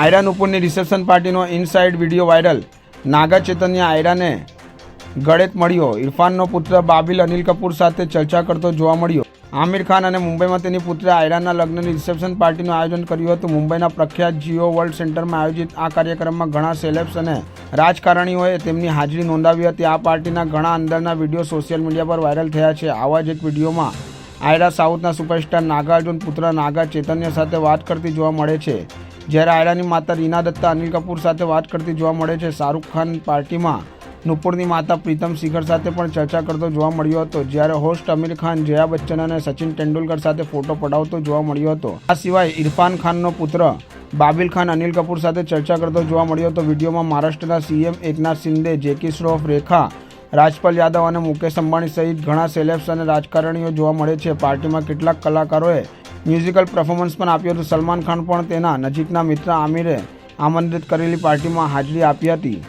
આયરા નુપુરની રિસેપ્શન પાર્ટીનો inside video viral. Naga Chaitanya આયરાને ગળેત મળ્યો. ઇરફાનનો પુત્ર બાબિલ અનિલ કપૂર સાથે ચર્ચા કરતો જોવા મળ્યો. આમિર ખાન અને મુંબઈમાં તેની પુત્રે આયરાના લગ્નની રિસેપ્શન પાર્ટીનું આયોજન કર્યું હતું. મુંબઈના પ્રખ્યાત જીઓ વર્લ્ડ સેન્ટરમાં આયોજિત આ કાર્યક્રમમાં ઘણા સેલેબ્સ અને રાજકારણીઓએ તેમની હાજરી નોંધાવી હતી. આ પાર્ટીના ઘણા અંદરના વીડિયો સોશિયલ મીડિયા પર વાયરલ થયા છે. આવા જ એક વિડીયોમાં આયરા સાઉથના સુપરસ્ટાર નાગાર્જુન પુત્ર નાગા ચૈતન્ય સાથે વાત કરતી જોવા મળે છે. જ્યારે આયરાની માતા રીના દત્તા અનિલ કપૂર સાથે વાત કરતી જોવા મળે છે, શાહરૂખ ખાન પાર્ટીમાં નુપુરની માતા પ્રીતમ શિખર સાથે પણ ચર્ચા કરતો જોવા મળ્યો હતો, જ્યારે હોસ્ટ અમીર ખાન જયા બચ્ચન અને સચિન તેંડુલકર સાથે ફોટો પડાવતો જોવા મળ્યો હતો. આ સિવાય ઇરફાન ખાનનો પુત્ર બાબિલ ખાન અનિલ કપૂર સાથે ચર્ચા કરતો જોવા મળ્યો હતો. વિડીયોમાં મહારાષ્ટ્રના સીએમ એકનાથ શિંદે જેકી શ્રોફ રેખા, રાજપાલ યાદવ અને મુકેશ અંબાણી સહિત ઘણા સેલેબ્સ અને રાજકારણીઓ જોવા મળે છે. પાર્ટીમાં કેટલાક કલાકારોએ મ્યુઝિકલ પરફોર્મન્સ પણ આપ્યું હતું. સલમાન ખાન પણ તેના નજીકના મિત્ર આમિરે આમંત્રિત કરેલી પાર્ટીમાં હાજરી આપી હતી.